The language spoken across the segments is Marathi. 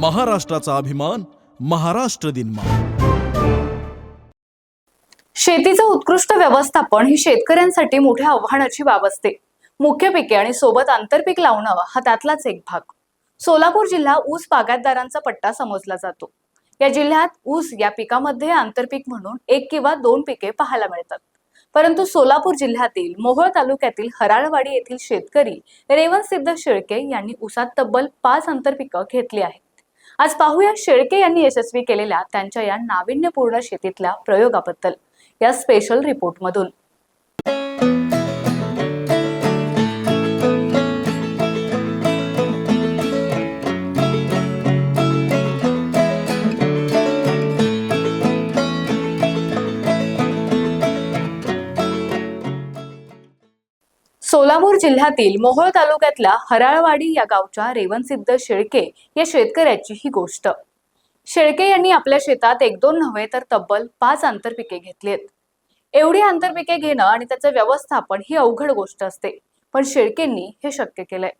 महाराष्ट्राचा अभिमान महाराष्ट्र दिन शेतीचं उत्कृष्ट व्यवस्थापन ही शेतकऱ्यांसाठी मोठ्या आव्हानाची बाब असते. मुख्य पिके आणि सोबत आंतरपीक लावणं हा त्यातलाच एक भाग. सोलापूर जिल्हा ऊस बागायतदारांचा पट्टा समजला जातो. या जिल्ह्यात ऊस या पिकामध्ये आंतरपीक म्हणून एक किंवा दोन पिके पाहायला मिळतात. परंतु सोलापूर जिल्ह्यातील मोहोळ तालुक्यातील हराळवाडी येथील शेतकरी रेवण सिद्ध शेळके यांनी ऊसात तब्बल पाच आंतरपिकं घेतली आहेत. आज पाहूया शेळके यांनी यशस्वी केलेल्या त्यांच्या या नाविन्यपूर्ण शेतीतल्या प्रयोगाबद्दल या स्पेशल रिपोर्टमधून सोलापूर जिल्ह्यातील मोहोळ तालुक्यातल्या हराळवाडी या गावच्या रेवणसिद्ध शेळके या शेतकऱ्याची ही गोष्ट. शेळके यांनी आपल्या शेतात एक दोन नव्हे तर तब्बल पाच आंतरपिके घेतलीत. एवढी आंतरपिके घेणं आणि त्याचं व्यवस्थापन ही अवघड गोष्ट असते पण शेळकेंनी हे शक्य केलंय.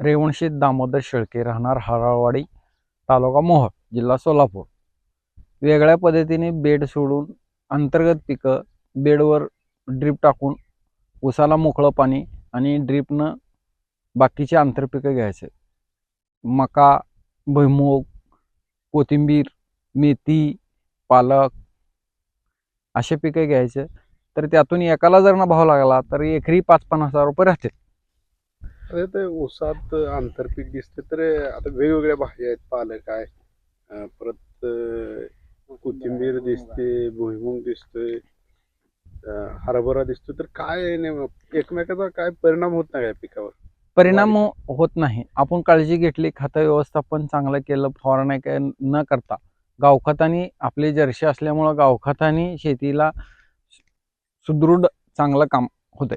रेवणशीत दामोदर शेळके राहणार हराळवाडी तालुका मोहोळ जिल्हा सोलापूर. वेगळ्या पद्धतीने बेड सोडून अंतर्गत पिकं बेडवर ड्रीप टाकून उसाला मोकळं पाणी आणि ड्रीपनं बाकीचे आंतरपिकं घ्यायचे. मका भुईमूग कोथिंबीर मेथी पालक असे पिकं घ्यायचे. तर त्यातून एकाला जर ना भाव लागला तर एकरी पाच पन्नास हजार रुपये राहतील. अरे ते ऊसात आंतरपीक दिसते तर आता वेगवेगळ्या भाज्या आहेत पालक आहे परत कोथिंबीर दिसते भुईमुग दिसतोय हरभरा दिसतो तर काय एकमेकाचा काय परिणाम होत नाही या पिकावर? परिणाम होत नाही. आपण काळजी घेतली खत व्यवस्थापन चांगलं केलं फवारण्या काय न करता. गावखतानी आपली जर्शी असल्यामुळं गावखतानी शेतीला सुदृढ चांगलं काम होतंय.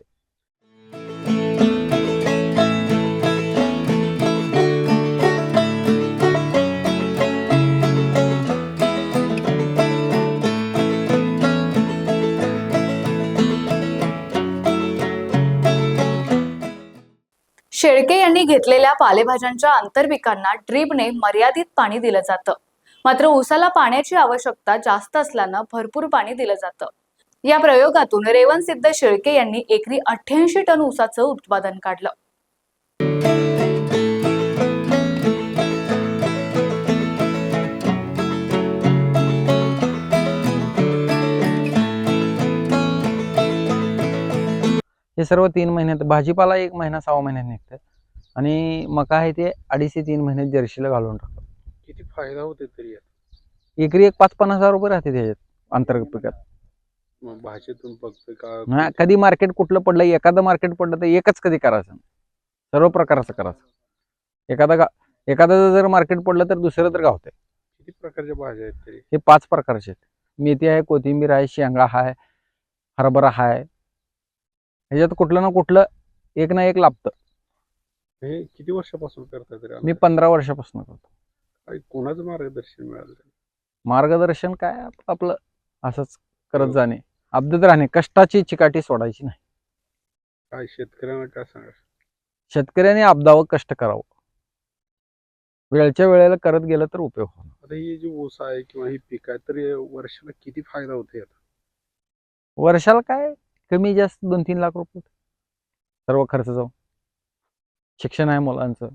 शेळके यांनी घेतलेल्या पालेभाज्यांच्या आंतरपिकांना ड्रीपने मर्यादित पाणी दिलं जातं. मात्र ऊसाला पाण्याची आवश्यकता जास्त असल्यानं भरपूर पाणी दिलं जातं. या प्रयोगातून रेवन सिद्ध शेळके यांनी एकरी अठ्ठ्याऐंशी टन ऊसाचं उत्पादन काढलं. हे सर्व तीन महिन्यात भाजीपाला एक महिना सहा महिन्यात निघतं आणि मका आहे ते अडीच ते तीन महिन्यात जर्शीला घालून टाकतो. किती फायदा होते तरी यात? एकरी एक पाच पन्नास हजार रुपये राहते त्याच्यात अंतर्गत पिकात. मग भाजीतून बघतोय का हा, कधी मार्केट कुठलं पडलं एखादं मार्केट पडलं तर एकच कधी करायचं? सर्व प्रकारचं करायचं. एखादा गा एखादं जर मार्केट पडलं तर दुसरं तर गावतंय. किती प्रकारच्या भाज्या आहेत तरी? हे पाच प्रकारचे आहेत. मेथी आहे कोथिंबीर आहे शेंगा आहे हरभरा आहे ह्याच्यात कुठलं ना कुठलं एक ना एक लाभतं. हे किती वर्षापासून करताय तरी मी पंधरा वर्षापासून करतो. काय कोणाचं मार्गदर्शन मिळालं? मार्गदर्शन काय आप- आपलं असंच करत जाणे. अब्दत राहणे कष्टाची चिकाटी सोडायची नाही. काय शेतकऱ्यांना काय सांगा शेतकऱ्याने आपदावं कष्ट करावं. वेळच्या वेळेला करत गेलं तर उपयोग होणार. आता ही जी ऊस आहे किंवा ही पीक आहे तर या वर्षाला किती फायदा होते यात? वर्षाला काय कमी जास्त दोन तीन लाख रुपये. सर्व खर्च जाऊ शिक्षण आहे मुलांचं.